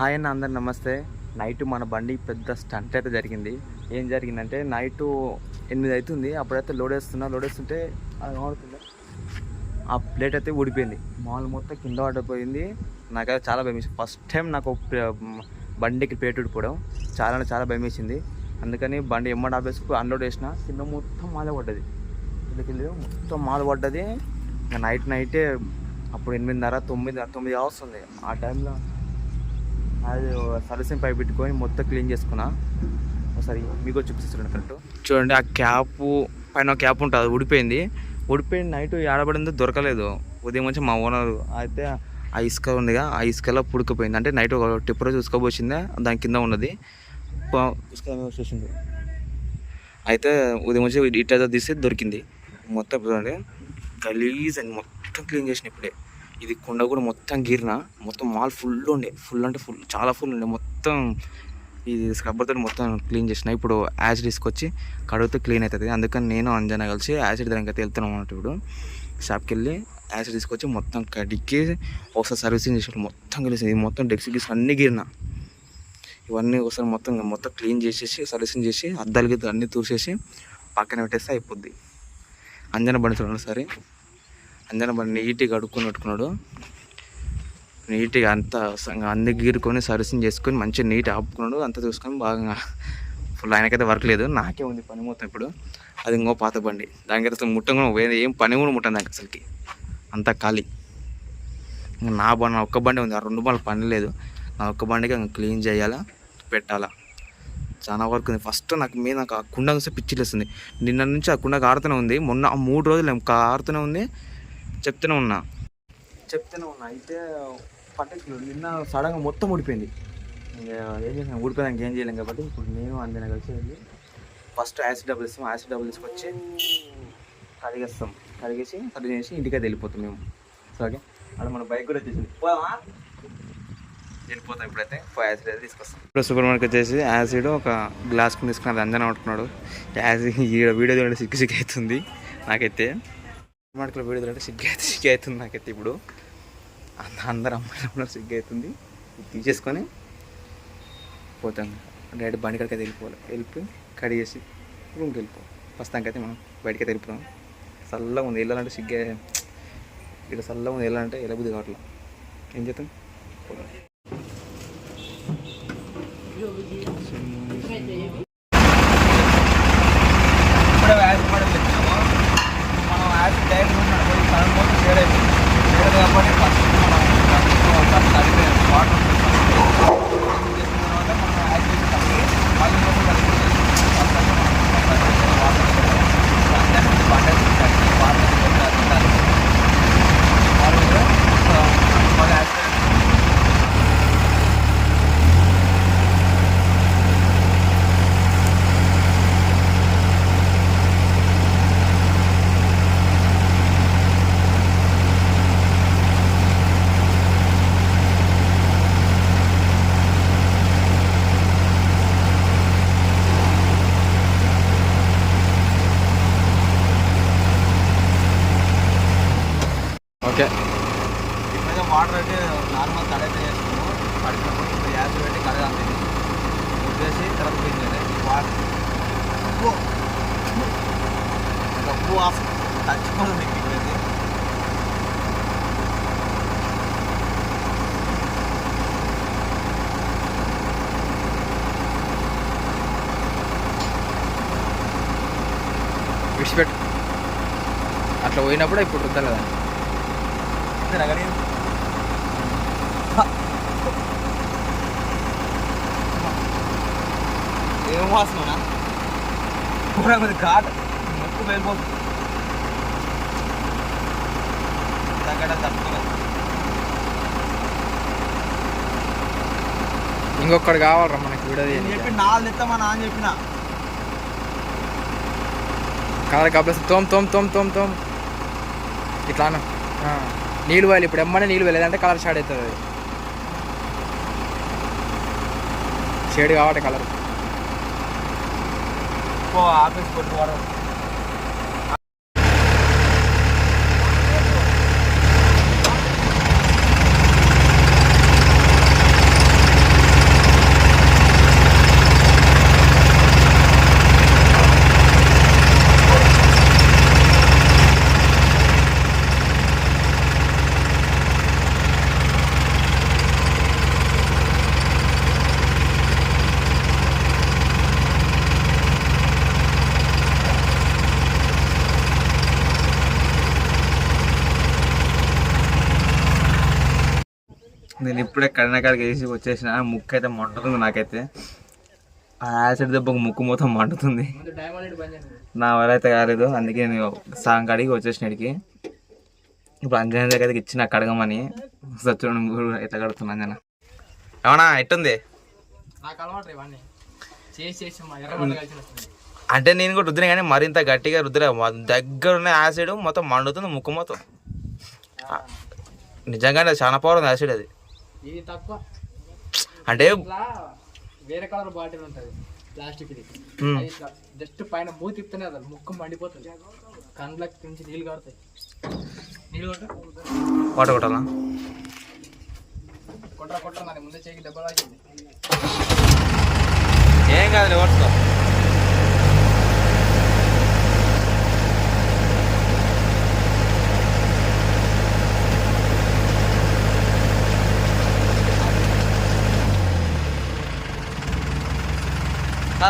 Hi అన్న అందరు నమస్తే. నైట్ మన బండి పెద్ద స్టంట్ అయితే జరిగింది. ఏం జరిగిందంటే నైట్ ఎనిమిది అవుతుంది అప్పుడైతే లోడ్ వేస్తున్నా లోడ్ వేస్తుంటే అది కనబడుతుంది ఆ ప్లేట్ అయితే ఊడిపోయింది. మాల్ మొత్తం కింద పడిపోయింది. నాకైతే చాలా భయం వేసింది. ఫస్ట్ టైం నాకు బండికి ప్లేట్ ఊడిపోవడం చాలా చాలా భయం వేసింది. అందుకని బండి ఎమ్మడి ఆపేసుకు అన్లోడ్ చేసిన. కింద మొత్తం మాల పడ్డది. కింద మొత్తం మాల పడ్డది. నైట్ నైటే అప్పుడు ఎనిమిదిన్నర తొమ్మిది తొమ్మిది వస్తుంది ఆ టైంలో అది సర్వీసింగ్ పైప్ పెట్టుకొని మొత్తం క్లీన్ చేసుకున్నా. ఒకసారి మీకు చూపిస్తున్నాను కరెక్ట్. చూడండి ఆ క్యాప్ పైన క్యాప్ ఉంటుంది అది ఊడిపోయింది. ఊడిపోయిన నైట్ ఆడబడిందో దొరకలేదు. ఉదయం వచ్చి మా ఓనర్ అయితే ఆ ఇసుక ఉందిగా ఆ ఇసుకలో పుడుకుపోయింది. అంటే నైట్ ఒక టిప్పర్ చూసుకోబోసిందే దాని కింద ఉన్నది. ఇసుక చూసింది అయితే ఉదయం వచ్చి ఇట్లా తీస్తే దొరికింది. మొత్తం చూడండి గలీజ్ అని మొత్తం క్లీన్ చేసిన ఇప్పుడే. ఇది కొండ కూడా మొత్తం గీరిన మొత్తం మాల్ ఫుల్ ఉండే. ఫుల్ అంటే ఫుల్ చాలా ఫుల్ ఉండే. మొత్తం ఇది స్క్రబ్బర్తో మొత్తం క్లీన్ చేసిన. ఇప్పుడు యాసిడ్ తీసుకొచ్చి కడుగుతూ క్లీన్ అవుతుంది అందుకని నేను అంజనా కలిసి యాసిడ్ దానికి అయితే వెళ్తున్నాం అన్నట్టు ఇప్పుడు. షాప్కి వెళ్ళి యాసిడ్ తీసుకొచ్చి మొత్తం కడిగి ఒకసారి సర్వీసింగ్ చేసి మొత్తం కలిసి ఇది మొత్తం డెక్స్ గిక్స్ అన్నీ గీరిన. ఇవన్నీ ఒకసారి మొత్తం మొత్తం క్లీన్ చేసేసి సర్వీసింగ్ చేసి అద్దాలు గిద్దలు అన్నీ తూసేసి పక్కన పెట్టేస్తే అయిపోద్ది. అంజన బండి చూడండి సరే అందరం మరి నీట్గా కడుక్కొని పెట్టుకున్నాడు. నీట్గా అంతా అన్ని గీరుకొని సర్వీసింగ్ చేసుకొని మంచిగా నీట్ ఆపుకున్నాడు. అంతా చూసుకొని బాగా ఫుల్ ఆయనకైతే వర్క్ లేదు. నాకే ఉంది పని మొత్తం ఇప్పుడు. అది ఇంకో పాత బండి. దానికైతే అసలు ముట్టం కూడా ఏం పని కూడా ముట్టం దానికి అసలుకి. అంతా ఖాళీ. ఇంకా నా బండి నా ఒక్క బండి ఉంది. ఆ రెండు బండ్లు పని లేదు. నా ఒక్క బండికి ఇంకా క్లీన్ చేయాలా పెట్టాలా. చాలా వర్క్ ఉంది. ఫస్ట్ నాకు మీద నాకు ఆ కుండ చూస్తే పిచ్చిలేస్తుంది నిన్న నుంచి ఆ కుండ కారుతూనే ఉంది. మొన్న ఆ మూడు రోజులు కారుతూనే ఉంది. చెప్తూనే ఉన్నా. చెప్తూనే ఉన్నా. అయితే పట్టట్లేదు నిన్న సడన్గా మొత్తం ఊడిపోయింది. ఇంకా ఏం చేసాం ఊడిపోయాక ఏం చేయలేం కాబట్టి ఇప్పుడు నేను అందిన కలిసి వెళ్ళి ఫస్ట్ యాసిడ్ డబ్బులు ఇస్తాం యాసిడ్ డబ్బులు తీసుకొచ్చి కడిగేస్తాం. కడిగేసి సర్ది చేసి ఇంటికైతే వెళ్ళిపోతాం మేము. సరే అక్కడ మన బైక్ కూడా వచ్చేసింది. వెళ్ళిపోతాం ఇప్పుడైతే. యాసిడ్ అయితే తీసుకొస్తాం. ఇప్పుడు సూపర్ మార్కెట్ వచ్చేసి యాసిడ్ ఒక గ్లాస్ కొని తీసుకుని అది అంజన పట్టుకున్నాడు యాసిడ్ ఈ వీడియో చూడండి సిగ్గు సిగ్గు అవుతుంది నాకైతే. సూపర్ మార్కెట్లో సిగ్గు అయితే సిగ్గు అవుతుంది నాకైతే ఇప్పుడు. అందరు అమ్మాయిలు సిగ్గు అవుతుంది తీసేసుకొని పోతాం డైరెక్ట్ బండి కాడికి అయితే వెళ్ళిపోవాలి. వెళ్ళిపోయి కడిగేసి రూమ్కి వెళ్ళిపోవాలి. ప్రస్తుతానికైతే మనం బయటకి అయితే వెళ్ళిపోతాం చల్లగా ఉంది. వెళ్ళాలంటే సిగ్గే ఇక్కడ చల్లగా ఉంది. వెళ్ళాలంటే వెళ్ళబుద్ధి కావట్లా? ఏం చేద్దాం? పోతాం ఇప్పుడే యాసిడ్ పడేది తెచ్చినాము మనం యాసిడ్ డైరెక్ట్ ఉన్నాడు పోయి సడన్ పోతే షేడ్ అయిపోయింది షేడ్ కాబట్టి ఫస్ట్ మనం ఓకే ఇప్పుడైతే వాటర్ అయితే నార్మల్ కడైతే చేస్తున్నాము కడిగినప్పుడు ఇప్పుడు యాస్ పెట్టి కడగాలి ఉప్పేసి తర్వాత క్లీన్ చేయాలి వాటర్ ఉప్పు ఉప్పు వాసన చచ్చిపోతుంది ఇప్పుడైతే విడిచిపెట్టు అట్లా పోయినప్పుడు ఇప్పుడు రుద్దాలి ఇంతేనా కానీ ఏం వాసన కూడా కొద్ది ఘాట్ మొక్కు వెళ్ళిపోతుంది తగ్గడ తట్టుకోలేదు ఇంకొకటి కావాలరా మనకి వీడియో నేను చెప్పి నాలుగు తెస్తామా నా అని చెప్పిన కాదు కాబట్టి తోమ్ తోమ్ తోమ్ తోమ్ తోమ్ ఇట్లా అన్న ఆ, నీళ్ళు పోయాలి. ఇప్పుడు ఎమ్మనే నీళ్ళు పోయాలి. లేదంటే కలర్ షేడ్ అవుతుంది. అది షేడ్ కావాలి కలర్. ఆఫీస్ కొట్టుకోవడం. నేను ఇప్పుడే కరీంనగర్కి వేసి వచ్చేసిన. ముక్కు అయితే మండుతుంది నాకైతే. ఆ యాసిడ్ దెబ్బకు ముక్కు మొత్తం మండుతుంది. నా వల్ల అయితే కాలేదు. అందుకే నేను సాంగ్ వచ్చేసిన ఇక్కడికి. ఇప్పుడు అంజనా దగ్గరికి ఇచ్చిన కడగమని. సచ్చుడు ఎట్లా కడుతున్నా అంజన. ఏమన్నా ఎట్టుంది? అంటే నేను కూడా రుద్దిన కానీ మరింత గట్టిగా రుద్దిన. దగ్గర ఉన్న యాసిడ్ మొత్తం మండుతుంది ముక్కు మొత్తం. నిజంగానే చాలా పవర్ ఉంది యాసిడ్ అది. ఇది తక్కువ. అంటే వేరే కలర్ బాటిల్ ఉంటుంది ప్లాస్టిక్ ఇది. జస్ట్ పైన మూతి తిప్పుతూనే అది ముక్కు మండిపోతుంది. కండ్లకి నుంచి నీళ్ళు కారుతాయి నీళ్ళు కొట్ట. కొట్టాలా? కొట్టరా కొట్టరా నాకు ముందే చేకి దెబ్బ తాకింది. ఏం కాదు కొట్టుకో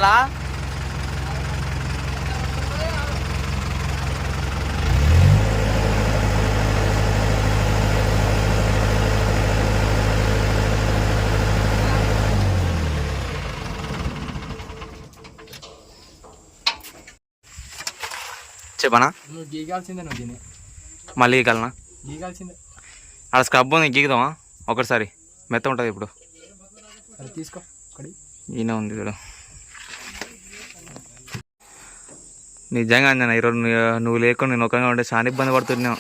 చాలా చెప్పనా? నువ్వు గీగాల్సిందే నువ్వు దీన్ని. మళ్ళీ కలనా గీగాల్సిందే. ఆడ స్క్రబ్ ఉంది గీకుదామా ఒకటిసారి మెత్త ఉంటుంది ఇప్పుడు. తీసుకో ఈయన ఉంది చూడు. నిజంగా అంజన ఈరోజు నువ్వు- లేకుండా నేను ఒకగా ఉంటే చాలా ఇబ్బంది పడుతున్నావు.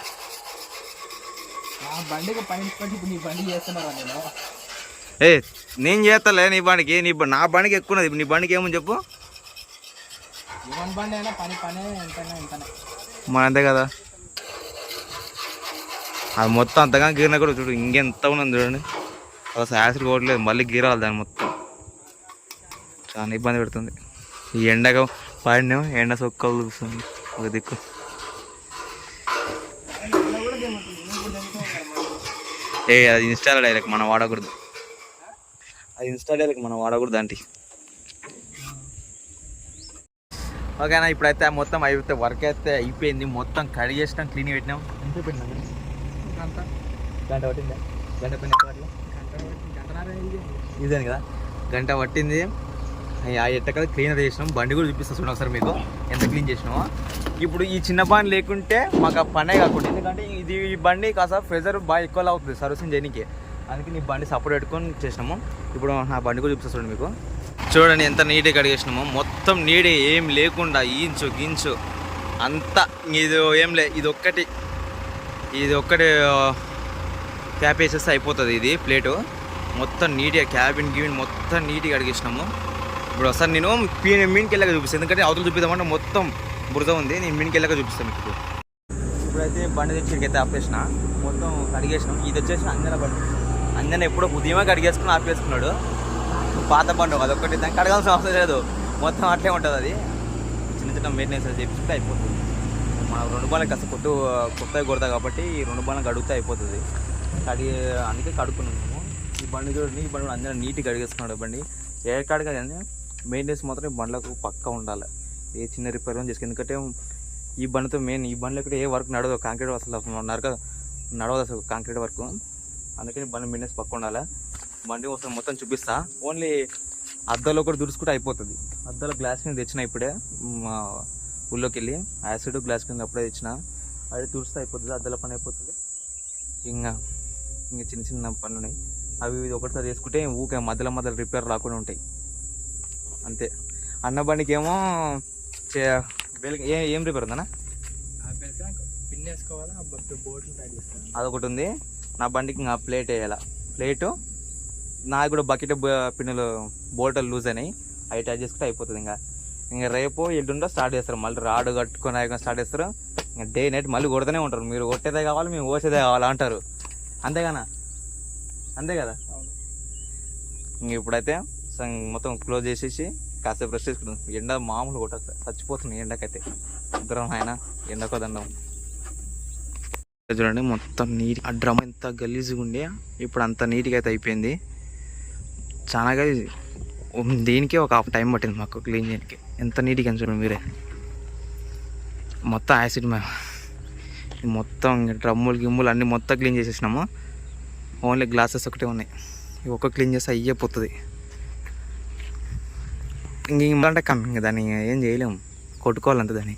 ఏ నేను చేస్తలే నీ బండికి నీ నా బండికి ఎక్కువ ఉన్నది నీ బండికి ఏమని చెప్పు. మన అంతే కదా. అది మొత్తం అంతగా గీరినా కూడా చూడు ఇంకెంత ఉన్నది చూడండి. అసలు యాసిడ్ కోవట్లేదు మళ్ళీ గీరాలి దాన్ని మొత్తం. చాలా ఇబ్బంది పెడుతుంది. ఈ ఎండగా పడినాం ఎండ సొక్కలు చూస్తుంది. ఒక దిక్కు. ఏ అది ఇన్స్టాల్ డైరెక్ట్ మనం వాడకూడదు. అది ఇన్స్టాల్ డైరెక్ట్ మనం వాడకూడదు అంటే ఓకేనా ఇప్పుడైతే మొత్తం అయిపోతే వర్క్ అయితే అయిపోయింది. మొత్తం కడిగేసినాం క్లీన్ పెట్టినాం. ఎంత పెట్టినాం గంట. పట్టిందా? గంట పట్టింది. ఇదే కదా? గంట పట్టింది. అయ్యి ఆ ఎట్టకల్ క్లీనర్ చేసినాం. బండి కూడా చూపిస్తా చూడండి ఒకసారి మీకు. ఎంత క్లీన్ చేసినామో. ఇప్పుడు ఈ చిన్న బండి లేకుంటే మాకు ఆ పనే కాకుండా ఎందుకంటే ఇది ఈ బండి కాస్త ప్రెజర్ బాగా ఎక్కువ అవుతుంది సర్వీసింగ్ చేయడానికి అందుకే నీ బండి సపోర్ట్ పెట్టుకొని చేసినాము. ఇప్పుడు నా బండి కూడా చూపిస్తా చూడండి మీకు. చూడండి ఎంత నీట్గా కడిగేసినామో మొత్తం నీడే ఏం లేకుండా ఈంచు గించు. అంతా ఇది ఏం లే ఇది ఒక్కటి. ఇది ఒక్కటి క్యాప్ వేసేస్తే అయిపోతుంది ఇది ప్లేటు. మొత్తం నీట్గా క్యాబిన్ గివిన్ మొత్తం నీట్గా అడిగేసినాము ఇప్పుడు ఒకసారి నేను పీ మీన్కి వెళ్ళాక చూపిస్తాను ఎందుకంటే అవతల చూపిద్దామంటే మొత్తం బురద ఉంది. నేను మీన్కి వెళ్ళాక చూపిస్తాను మీకు. ఇప్పుడైతే బండి తెచ్చిడికి అయితే ఆపేసిన. మొత్తం కడిగేసినాం. ఇది వచ్చేసి అంజన బండి. అంజన ఎప్పుడో ఉదయమే కడిగేసుకుని ఆపేసుకున్నాడు. పాత బండు అదొకటి దానికి కడగాల్సిన అవసరం లేదు. మొత్తం అట్లే ఉంటుంది అది. చిన్న చిన్న మెయింటెనెన్స్ అది చేపిస్తే అయిపోతుంది. మన రెండు బాలకి కాస్త కొట్టు కొత్తగా కొడతా కాబట్టి ఈ రెండు బాలకు కడిగితే అయిపోతుంది. కడిగి అందుకే కడుక్కున్నాము ఈ బండి చూడండి ఈ బండి కూడా అందరూ నీట్గా కడిగేసుకున్నాడు బండి. ఏ కాడిగా మెయింటెనెన్స్ మాత్రం ఈ బండ్లకు పక్కా ఉండాలి. ఏ చిన్న రిపేర్ చేసుకు. ఎందుకంటే ఈ బండితో మెయిన్ ఈ బండ్లు ఇక్కడ ఏ వర్క్ నడవదు. కాంక్రీట్ అసలు నరక నడవదు అసలు కాంక్రీట్ వర్క్ అందుకని బండి మెయింటెనెన్స్ పక్క ఉండాలి. బండి ఒకసారి మొత్తం చూపిస్తా. ఓన్లీ అద్దాలో కూడా దుడుచుకుంటే అయిపోతుంది. అద్దాలో గ్లాస్ కింద తెచ్చిన ఇప్పుడే మా ఊళ్ళోకి వెళ్ళి యాసిడ్ గ్లాస్ కింద అప్పుడే తెచ్చిన. అది తుడిస్తే అయిపోతుంది. అద్దాల పని అయిపోతుంది. ఇంకా ఇంకా చిన్న చిన్న పనులు ఉన్నాయి అవి ఇవి ఒకటిసారి చేసుకుంటే ఊకే మధ్యలో మధ్యలో రిపేర్ రాకుండా ఉంటాయి. అంతే. అన్న బండికి ఏమో ఏ రిపేర్ ఉందన్నా? బోట్లు అదొకటి ఉంది. నా బండికి ఇంకా ప్లేట్ వేయాల? ప్లేటు? నాకు కూడా బకెట్ పిన్నులు బోల్టలు లూజ్ అయినాయి. అవి టైట్ చేసుకుంటే అయిపోతుంది ఇంకా. ఇంకా రేపు ఎల్లుండో స్టార్ట్ చేస్తారు. మళ్ళీ రాడు కట్టుకొని అవి స్టార్ట్ చేస్తారు. ఇంకా డే నైట్ మళ్ళీ కొడుతూనే ఉంటారు. మీరు కొట్టేదే కావాలి మేము కోసేదే కావాలి అంటారు. అంతేగానా అంతే కదా? ఇంక ఇప్పుడైతే మొత్తం మొత్తం క్లోజ్ చేసేసి కాసేపు రెస్ట్ తీసుకుంటాం ఎండ మామూలు కొట్ట చచ్చిపోతుంది ఎండకైతే. ఇద్దరం ఆయన ఎండకోదండం చూడండి మొత్తం నీట్ ఆ డ్రమ్ ఎంత గలీజ్గా ఉండే ఇప్పుడు అంత నీట్గా అయితే అయిపోయింది. చాలా గలీజ్. దీనికే ఒక హాఫ్ టైం పట్టింది మాకు క్లీన్ చేయడానికి. ఎంత నీట్గా చూడండి మీరే. మొత్తం యాసిడ్ మేము మొత్తం డ్రమ్ములు గిమ్ములు అన్నీ మొత్తం క్లీన్ చేసేసినాము. ఓన్లీ గ్లాసెస్ ఒకటే ఉన్నాయి. ఇవి ఒక్క క్లీన్ చేస్తే అయ్యే పోతుంది. ఇంక అంటే కమ్ దాన్ని ఏం చేయలేము కొట్టుకోవాలంటే దాన్ని.